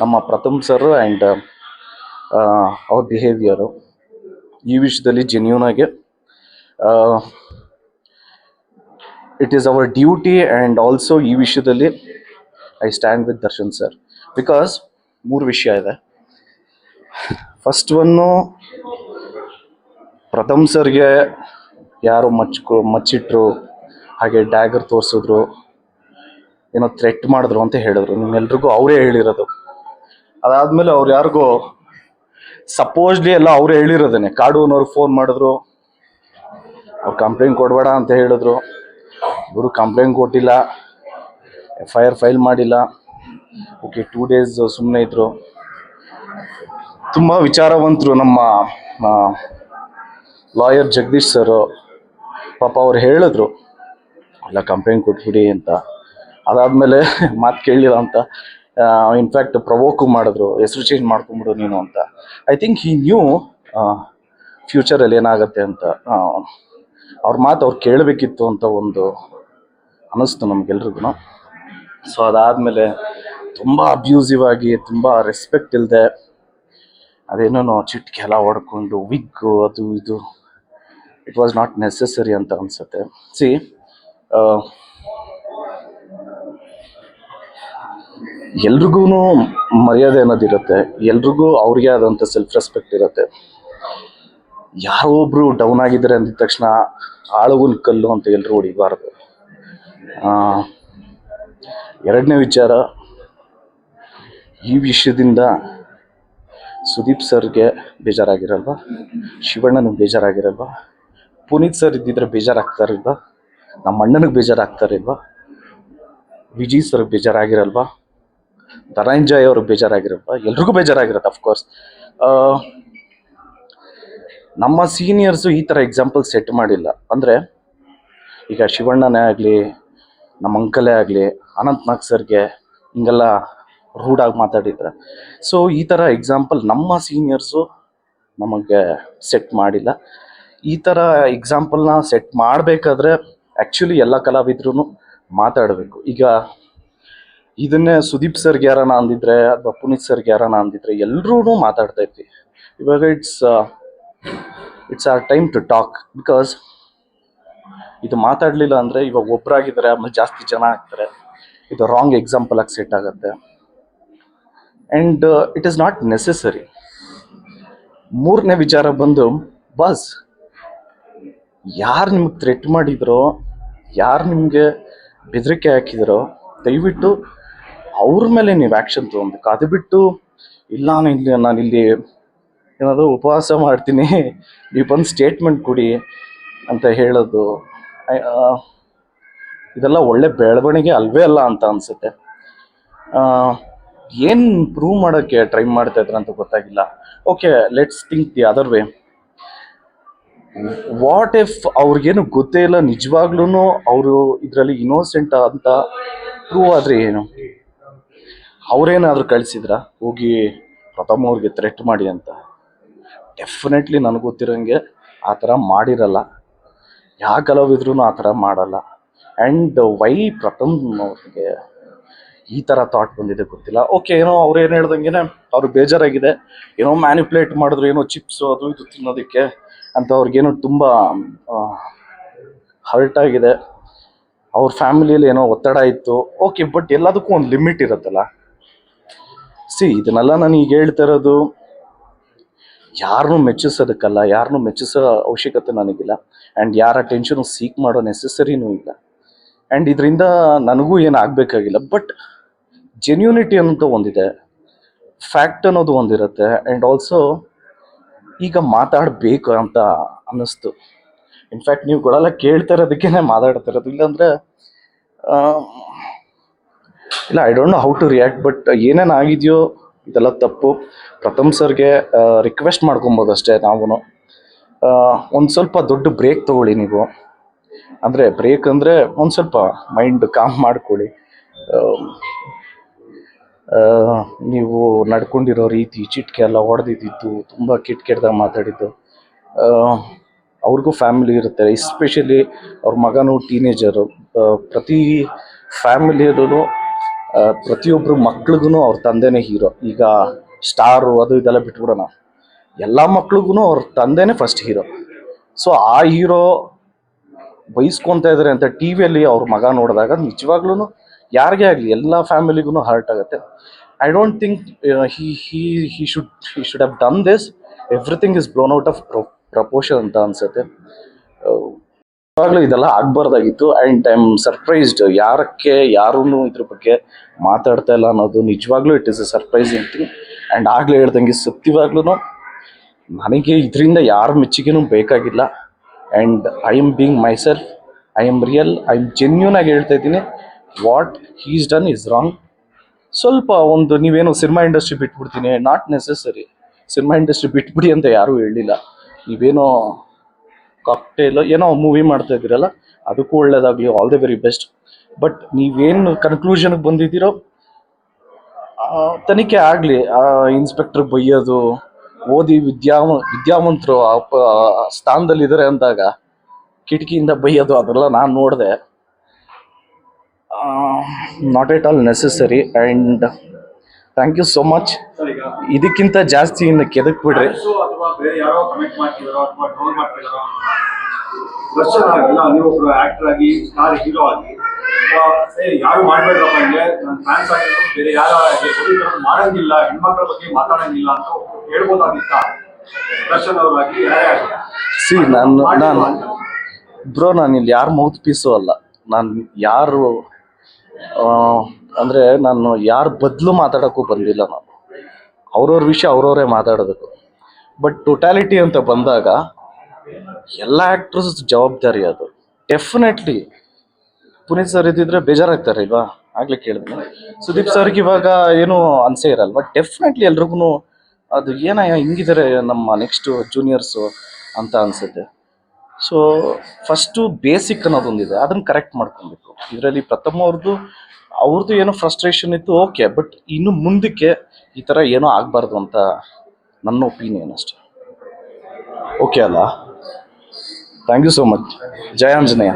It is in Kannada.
ನಮ್ಮ ಪ್ರಥಮ್ ಸರ್ ಆ್ಯಂಡ್ ಅವ್ರ ಬಿಹೇವಿಯರು ಈ ವಿಷಯದಲ್ಲಿ ಜೆನ್ಯೂನ್ ಆಗಿ it is our duty and also ಈ ವಿಷಯದಲ್ಲಿ I stand with Darshan sir because ಮೂರು ವಿಷಯ ಇದೆ. ಫಸ್ಟ್ ಒನ್ನು ಪ್ರಥಮ್ ಸರ್ಗೆ ಯಾರು ಮಚ್ಕೊ, ಮಚ್ಚಿಟ್ರು, ಹಾಗೆ ಡ್ಯಾಗರ್ ತೋರಿಸಿದ್ರು, ಏನೋ ಥ್ರೆಟ್ ಮಾಡಿದ್ರು ಅಂತ ಹೇಳಿದ್ರು. ನಿಮ್ಮೆಲ್ರಿಗೂ ಅವರೇ ಹೇಳಿರೋದು. ಅದಾದ್ಮೇಲೆ ಅವ್ರು ಯಾರಿಗೋ ಸಪೋಸ್ಲಿ ಎಲ್ಲ ಅವ್ರು ಹೇಳಿರೋದೇನೆ. ಕಾಡೂನವ್ರಿಗೆ ಫೋನ್ ಮಾಡಿದ್ರು. ಅವ್ರು ಕಂಪ್ಲೇಂಟ್ ಕೊಡಬೇಡ ಅಂತ ಹೇಳಿದ್ರು. ಇವರು ಕಂಪ್ಲೇಂಟ್ ಕೊಟ್ಟಿಲ್ಲ. ಎಫ್ ಐ ಆರ್ ಫೈಲ್ ಮಾಡಿಲ್ಲ. ಓಕೆ ಟೂ ಡೇಸ್ ಸುಮ್ಮನೆ ಇದ್ರು. ತುಂಬ ವಿಚಾರವಂತರು ನಮ್ಮ ಲಾಯರ್ ಜಗದೀಶ್ ಸರ್ ಪಾಪ ಅವ್ರು ಹೇಳಿದ್ರು. ಎಲ್ಲ ಕಂಪ್ಲೇಂಟ್ ಕೊಟ್ಬಿಡಿ ಅಂತ. ಅದಾದಮೇಲೆ ಮಾತು ಕೇಳಿಲ್ಲ ಅಂತ. ಇನ್ಫ್ಯಾಕ್ಟ್ ಪ್ರವೋಕು ಮಾಡಿದ್ರು, ಹೆಸರು ಚೇಂಜ್ ಮಾಡ್ಕೊಂಬಿಡು ನೀನು ಅಂತ. ಐ ಥಿಂಕ್ ಹಿ ನ್ಯೂ ಫ್ಯೂಚರಲ್ಲಿ ಏನಾಗುತ್ತೆ ಅಂತ ಅವ್ರ ಮಾತು ಅವ್ರು ಕೇಳಬೇಕಿತ್ತು ಅಂತ ಒಂದು ಅನ್ನಿಸ್ತು ನಮ್ಗೆಲ್ರಿಗೂ ಸೊ ಅದಾದಮೇಲೆ ತುಂಬ ಅಬ್ಯೂಸಿವ್ ಆಗಿ, ತುಂಬ ರೆಸ್ಪೆಕ್ಟ್ ಇಲ್ಲದೆ ಅದೇನೋ ಚಿಟ್ಕೆ ಎಲ್ಲ ಹೊಡ್ಕೊಂಡು ವಿಗ್ಗು ಅದು ಇದು ಇಟ್ ವಾಸ್ ನಾಟ್ ನೆಸೆಸರಿ ಅಂತ ಅನ್ಸುತ್ತೆ. ಸಿ ಎಲ್ರಿಗೂ ಮರ್ಯಾದೆ ಅನ್ನೋದಿರುತ್ತೆ ಎಲ್ರಿಗೂ ಅವ್ರಿಗೆ ಆದಂಥ ಸೆಲ್ಫ್ ರೆಸ್ಪೆಕ್ಟ್ ಇರುತ್ತೆ. ಯಾರೋ ಒಬ್ರು ಡೌನ್ ಆಗಿದ್ದಾರೆ ಅಂದಿದ ತಕ್ಷಣ ಆಳುಗುನ್ ಕಲ್ಲು ಅಂತ ಎಲ್ಲರೂ ಹೊಡಿಬಾರ್ದು. ಎರಡನೇ ವಿಚಾರ, ಈ ವಿಷಯದಿಂದ ಸುದೀಪ್ ಸರ್ಗೆ ಬೇಜಾರಾಗಿರಲ್ವಾ? ಶಿವಣ್ಣನಿಗೆ ಬೇಜಾರಾಗಿರಲ್ವಾ? ಪುನೀತ್ ಸರ್ ಇದ್ದಿದ್ರೆ ಬೇಜಾರಾಗ್ತಾರಿಲ್ವಾ? ನಮ್ಮ ಅಣ್ಣನಿಗೆ ಬೇಜಾರಾಗ್ತಾರಿಲ್ವಾ? ವಿಜಯ್ ಸರ್ ಬೇಜಾರಾಗಿರಲ್ವಾ? ಧನಂಜಯ್ ಅವರು ಬೇಜಾರಾಗಿರಪ್ಪ? ಎಲ್ರಿಗೂ ಬೇಜಾರಾಗಿರುತ್ತೆ ಅಫ್ಕೋರ್ಸ್ ನಮ್ಮ ಸೀನಿಯರ್ಸು ಈ ಥರ ಎಕ್ಸಾಂಪಲ್ ಸೆಟ್ ಮಾಡಿಲ್ಲ. ಅಂದರೆ, ಈಗ ಶಿವಣ್ಣನೇ ಆಗಲಿ, ನಮ್ಮ ಅಂಕಲೇ ಆಗಲಿ ಅನಂತ್ ನಾಗ್ ಸರ್ಗೆ ಹಿಂಗೆಲ್ಲ ರೂಡಾಗಿ ಮಾತಾಡಿದ್ರೆ. ಸೊ ಈ ಥರ ಎಕ್ಸಾಂಪಲ್ ನಮ್ಮ ಸೀನಿಯರ್ಸು ನಮಗೆ ಸೆಟ್ ಮಾಡಿಲ್ಲ. ಈ ಥರ ಎಕ್ಸಾಂಪಲ್ನ ಸೆಟ್ ಮಾಡಬೇಕಾದ್ರೆ ಆ್ಯಕ್ಚುಲಿ ಎಲ್ಲ ಕಲಾವಿದ್ರು ಮಾತಾಡಬೇಕು. ಈಗ ಇದನ್ನೇ ಸುದೀಪ್ ಸರ್ಗೆ ಯಾರನ ಅಂದಿದ್ರೆ ಅಥವಾ ಪುನೀತ್ ಸರ್ಗೆ ಯಾರನ ಅಂದಿದ್ರೆ ಎಲ್ಲರೂ ಮಾತಾಡ್ತಾ ಇದ್ವಿ. ಇವಾಗ it's it's our time to talk because ಇದು ಮಾತಾಡಲಿಲ್ಲ ಅಂದರೆ ಇವಾಗ ಒಬ್ಬರಾಗಿದ್ದಾರೆ ಆಮೇಲೆ ಜಾಸ್ತಿ ಜನ ಆಗ್ತಾರೆ. ಇದು ರಾಂಗ್ ಎಕ್ಸಾಂಪಲ್ ಆಗಿ ಸೆಟ್ ಆಗುತ್ತೆ. And it is not necessary ಮೂರನೇ ವಿಚಾರ ಬಂದು, ಬಸ್, ಯಾರು ನಿಮ್ಗೆ ಥ್ರೆಟ್ ಮಾಡಿದ್ರೋ, ಯಾರು ನಿಮಗೆ ಬೆದರಿಕೆ ಹಾಕಿದ್ರೋ, ದಯವಿಟ್ಟು ಅವ್ರ ಮೇಲೆ ನೀವು ಆ್ಯಕ್ಷನ್ ತೊಗೊಬೇಕು. ಅದು ಬಿಟ್ಟು, ಇಲ್ಲ ಇಲ್ಲಿ, ನಾನು ಇಲ್ಲಿ ಏನಾದರೂ ಉಪವಾಸ ಮಾಡ್ತೀನಿ. ನೀವು ಬಂದು ಸ್ಟೇಟ್ಮೆಂಟ್ ಕೊಡಿ ಅಂತ ಹೇಳೋದು. ಇದೆಲ್ಲ ಒಳ್ಳೆ ಬೆಳವಣಿಗೆ ಅಲ್ವೇ ಅಲ್ಲ ಅಂತ ಅನಿಸುತ್ತೆ. ಏನು ಪ್ರೂವ್ ಮಾಡೋಕ್ಕೆ ಟ್ರೈ ಮಾಡ್ತಾ ಇದ್ರ ಅಂತ ಗೊತ್ತಾಗಿಲ್ಲ. Okay let's think the other way what if ಅವ್ರಿಗೇನು ಗೊತ್ತೇ ಇಲ್ಲ ನಿಜವಾಗ್ಲೂ ಅವರು ಇದರಲ್ಲಿ ಇನೋಸೆಂಟ್ ಅಂತ ಪ್ರೂವ್ ಆದರೆ ಏನು? ಅವ್ರೇನಾದರೂ ಕಳಿಸಿದ್ರ? ಹೋಗಿ ಪ್ರಥಮ ಅವ್ರಿಗೆ ಥ್ರೆಟ್ ಮಾಡಿ ಅಂತ. ಡೆಫಿನೆಟ್ಲಿ ನನಗೆ ಗೊತ್ತಿರೋಂಗೆ ಆ ಥರ ಮಾಡಿರಲ್ಲ. ಯಾವ ಕಲಾವಿದ್ರೂ ಆ ಥರ ಮಾಡಲ್ಲ. ಆ್ಯಂಡ್ ವೈ ಪ್ರಥಮ್ ಅವ್ರಿಗೆ ಈ ಥರ ಥಾಟ್ ಬಂದಿದೆ ಗೊತ್ತಿಲ್ಲ. ಓಕೆ ಏನೋ ಅವ್ರು ಏನು ಹೇಳ್ದಂಗೆ ಅವ್ರಿಗೆ ಬೇಜಾರಾಗಿದೆ. ಏನೋ ಮ್ಯಾನಿಪ್ಯುಲೇಟ್ ಮಾಡಿದ್ರು, ಏನೋ ಚಿಪ್ಸು ಅದು ಇದು ತಿನ್ನೋದಕ್ಕೆ ಅಂತ ಅವ್ರಿಗೇನೋ ತುಂಬ ಹರ್ಟ್ ಆಗಿದೆ. ಅವ್ರ ಫ್ಯಾಮಿಲಿಯಲ್ಲಿ ಏನೋ ಒತ್ತಡ ಇತ್ತು. ಓಕೆ ಬಟ್ ಎಲ್ಲದಕ್ಕೂ ಒಂದು ಲಿಮಿಟ್ ಇರುತ್ತಲ್ಲ. ಸಿ, ಇದನ್ನೆಲ್ಲ ನಾನು ಈಗ ಹೇಳ್ತಾ ಇರೋದು ಯಾರನ್ನೂ ಮೆಚ್ಚಿಸೋದಕ್ಕಲ್ಲ ಯಾರನ್ನೂ ಮೆಚ್ಚಿಸೋ ಅವಶ್ಯಕತೆ ನನಗಿಲ್ಲ. ಆ್ಯಂಡ್ ಯಾರ ಟೆನ್ಷನು ಸೀಕ್ ಮಾಡೋ ನೆಸೆಸರಿನೂ ಇಲ್ಲ. ಆ್ಯಂಡ್ ಇದರಿಂದ ನನಗೂ ಏನು ಆಗಬೇಕಾಗಿಲ್ಲ. ಬಟ್ ಜೆನ್ಯೂನಿಟಿ ಅನ್ನೋದು ಒಂದಿದೆ ಫ್ಯಾಕ್ಟ್ ಅನ್ನೋದು ಒಂದಿರುತ್ತೆ ಆ್ಯಂಡ್ ಆಲ್ಸೋ ಈಗ ಮಾತಾಡಬೇಕು ಅಂತ ಅನ್ನಿಸ್ತು. ಇನ್ಫ್ಯಾಕ್ಟ್ ನೀವುಗಳೆಲ್ಲ ಕೇಳ್ತಾ ಇರೋದಕ್ಕೇ ಮಾತಾಡ್ತಾ ಇರೋದು. ಇಲ್ಲಾಂದರೆ ಇಲ್ಲ I don't know how to react but ಏನೇನು ಆಗಿದೆಯೋ ಇದೆಲ್ಲ ತಪ್ಪು. ಪ್ರಥಮ್ ಸರ್ಗೆ ರಿಕ್ವೆಸ್ಟ್ ಮಾಡ್ಕೊಬೋದು ಅಷ್ಟೇ ನಾವು ಒಂದು ಸ್ವಲ್ಪ ದೊಡ್ಡ ಬ್ರೇಕ್ ತೊಗೊಳ್ಳಿ ನೀವು. ಅಂದರೆ ಬ್ರೇಕ್ ಅಂದರೆ ಒಂದು ಸ್ವಲ್ಪ ಮೈಂಡ್ ಕಾಮ್ ಮಾಡ್ಕೊಳ್ಳಿ. ನೀವು ನಡ್ಕೊಂಡಿರೋ ರೀತಿ ಚಿಟ್ಕೆ ಎಲ್ಲ ಹೊಡೆದಿದ್ದು ತುಂಬ ಕೆಟ್ಟ ಕೆಟ್ಟದಾಗ ಮಾತಾಡಿದ್ದು. ಅವ್ರಿಗೂ ಫ್ಯಾಮಿಲಿ ಇರುತ್ತೆ ಎಸ್ಪೆಷಲಿ ಅವ್ರ ಮಗನೂ ಟೀನೇಜರು ಪ್ರತಿ ಫ್ಯಾಮಿಲಿಯಲ್ಲೂ ಪ್ರತಿಯೊಬ್ಬರು ಮಕ್ಳಿಗೂ ಅವ್ರ ತಂದೆನೇ ಹೀರೋ. ಈಗ ಸ್ಟಾರು ಅದು ಇದೆಲ್ಲ ಬಿಟ್ಬಿಡೋಣ. ಎಲ್ಲ ಮಕ್ಳಿಗೂ ಅವ್ರ ತಂದೆನೇ ಫಸ್ಟ್ ಹೀರೋ ಸೊ ಆ ಹೀರೋ ಬಯಸ್ಕೊತಾ ಇದ್ದಾರೆ ಅಂತ ಟಿ ವಿಯಲ್ಲಿ ಅವ್ರ ಮಗ ನೋಡಿದಾಗ ನಿಜವಾಗ್ಲೂ ಯಾರಿಗೇ ಆಗಲಿ, ಎಲ್ಲ ಫ್ಯಾಮಿಲಿಗೂ ಹರ್ಟ್ ಆಗುತ್ತೆ. I don't think he he he should he should have done this everything is blown out of proportion ಅಂತ ಅನ್ಸುತ್ತೆ. ಯಾವಾಗಲೂ ಇದೆಲ್ಲ ಆಗ್ಬಾರ್ದಾಗಿತ್ತು ಆ್ಯಂಡ್ ಐ ಆಮ್ ಸರ್ಪ್ರೈಸ್ಡ್ ಯಾರಕ್ಕೆ ಯಾರೂ ಇದ್ರ ಬಗ್ಗೆ ಮಾತಾಡ್ತಾ ಇಲ್ಲ ಅನ್ನೋದು ನಿಜವಾಗ್ಲೂ it is a surprising thing and ಆಗಲೇ ಹೇಳ್ದಂಗೆ ಸತ್ಯವಾಗ್ಲೂ ನನಗೆ ಇದರಿಂದ ಯಾರ ಮೆಚ್ಚುಗೆನೂ ಬೇಕಾಗಿಲ್ಲ. And I am being myself I am real I am genuine ಆಗಿ ಹೇಳ್ತಾ ಇದ್ದೀನಿ. What is done is wrong ಸ್ವಲ್ಪ ಒಂದು ನೀವೇನು ಸಿನಿಮಾ ಇಂಡಸ್ಟ್ರಿ ಬಿಟ್ಬಿಡ್ತೀನಿ ನಾಟ್ ನೆಸೆಸರಿ ಸಿನಿಮಾ ಇಂಡಸ್ಟ್ರಿ ಬಿಟ್ಬಿಡಿ ಅಂತ ಯಾರೂ ಹೇಳಿಲ್ಲ. ನೀವೇನೋ ಕಾಕ್ಟೇಲ್ ಏನೋ ಮೂವಿ ಮಾಡ್ತಾ ಇದ್ದೀರಲ್ಲ ಅದಕ್ಕೂ ಒಳ್ಳೇದಾಗಲಿ all the very best but ನೀವೇನು ಕನ್ಕ್ಲೂಷನ್ಗೆ ಬಂದಿದ್ದೀರೋ ಆ, ತನಿಖೆ ಆಗಲಿ ಇನ್ಸ್ಪೆಕ್ಟರ್ ಬೈಯೋದು ಓದಿ ವಿದ್ಯಾವ ವಿದ್ಯಾವಂತರು ಆ ಆ ಸ್ಥಾನದಲ್ಲಿದ್ದಾರೆ ಅಂದಾಗ ಕಿಟಕಿಯಿಂದ ಬೈಯೋದು ಅದೆಲ್ಲ ನಾನು ನೋಡಿದೆ. Not at all necessary and thank you so much ಇದಕ್ಕಿಂತ ಜಾಸ್ತಿ ಇನ್ನು ಕೆದಕ್ ಬಿಡ್ರಿ ಬೇರೆ ಯಾರೋ ಕಮೆಂಟ್ ಮಾಡ್ತಿದಾರೋ ಅಥವಾ ಟ್ರೋಲ್ ಮಾಡ್ತಿದಾರೋ? ದರ್ಶನ್ ಆಗಿಲ್ಲ ನೀವು ಒಬ್ರು ಆಕ್ಟರ್ ಆಗಿ ಸ್ಟಾರ್ ಹೀರೋ ಆಗಿ ಏ ಯಾರು ಮಾಡ್ಬೇಡ್ರಪ್ಪ ಹಿಂಗೆ? ನನ್ನ ಫ್ಯಾನ್ಸ್ ಆಗಿರೋದು ಬೇರೆ ಯಾರು ಮಾಡಂಗಿಲ್ಲ ಹೆಣ್ಮಕ್ಳ ಬಗ್ಗೆ ಮಾತಾಡಂಗಿಲ್ಲ ಅಂತ ಹೇಳ್ಬೋದಾಗಿತ್ತ? ದರ್ಶನ್ ಅವರಾಗಿ ಯಾರೇ ಸಿ ನಾನು ನಾನು ಬ್ರೋ ನಾನು ಇಲ್ಲಿ ಯಾರು ಮೌತ್ ಪೀಸು ಅಲ್ಲ. ನಾನು ಯಾರು ಅಂದರೆ ನಾನು ಯಾರ ಬದಲು ಮಾತಾಡೋಕ್ಕೂ ಬಂದಿಲ್ಲ ನಾನು. ಅವ್ರವ್ರ ವಿಷಯ ಅವ್ರವರೇ ಮಾತಾಡೋದಕ್ಕೆ ಬಟ್ ಟೊಟ್ಯಾಲಿಟಿ ಅಂತ ಬಂದಾಗ ಎಲ್ಲ ಆ್ಯಕ್ಟ್ರಸ್ ಜವಾಬ್ದಾರಿ ಅದು. ಡೆಫಿನೆಟ್ಲಿ ಪುನೀತ್ ಸರ್ ಇದ್ದಿದ್ರೆ ಬೇಜಾರಾಗ್ತಾರೆ ಇಲ್ವಾ ಆಗ್ಲೇ ಕೇಳಿದ್ವಿ ಸುದೀಪ್ ಸರ್ಗೆ ಇವಾಗ ಏನು ಅನ್ಸೇ ಇರಲ್ವಾ ಡೆಫಿನೆಟ್ಲಿ ಎಲ್ರಿಗೂ ಅದು ಏನಯ್ಯ ಹಿಂಗಿದ್ದಾರೆ ನಮ್ಮ ನೆಕ್ಸ್ಟ್ ಜೂನಿಯರ್ಸು ಅಂತ ಅನ್ಸುತ್ತೆ. ಸೊ ಫಸ್ಟು ಬೇಸಿಕ್ ಅನ್ನೋದೊಂದಿದೆ. ಅದನ್ನು ಕರೆಕ್ಟ್ ಮಾಡ್ಕೊಬೇಕು. ಇದರಲ್ಲಿ ಪ್ರಥಮ ಅವ್ರದ್ದು ಅವ್ರದ್ದು ಏನೋ ಫ್ರಸ್ಟ್ರೇಷನ್ ಇತ್ತು ಓಕೆ ಬಟ್ ಇನ್ನು ಮುಂದಕ್ಕೆ ಈ ಥರ ಏನೋ ಆಗಬಾರ್ದು ಅಂತ ನನ್ನ ಒಪಿನಿಯನ್ ಅಷ್ಟೆ. ಓಕೆ ಅಲ್ಲ? ಥ್ಯಾಂಕ್ ಯು ಸೋ ಮಚ್ ಜಯ ಅಂಜನೇಯ